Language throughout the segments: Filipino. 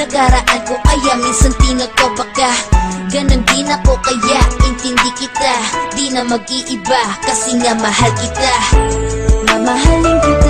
Nakaraan ko kaya minsan tinotopa ka Ganon din ako kaya intindi kita. Di na mag-iiba kasi nga mahal kita. Mamahalin kita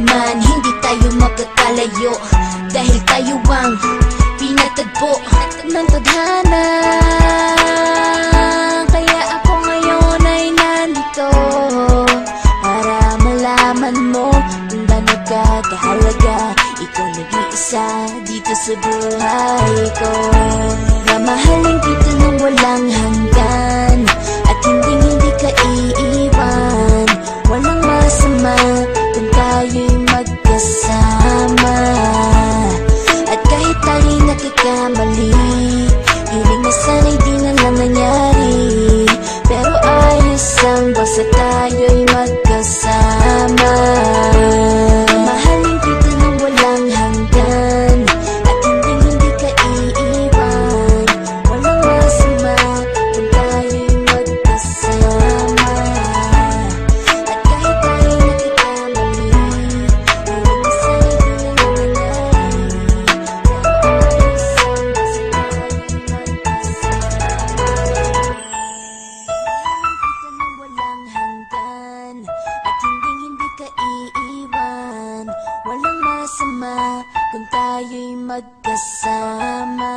Kailanman hindi tayo magkakalayo. Dahil tayo ang pinatagpo ng tadhana Kaya ako ngayon ay nandito Para malaman mo kung gaano ka kahalaga Ikaw nag-iisa dito sa buhay ko. Mamahalin kita ng walang hanggan lang basta tayo'y masama kung tayo'y magkasama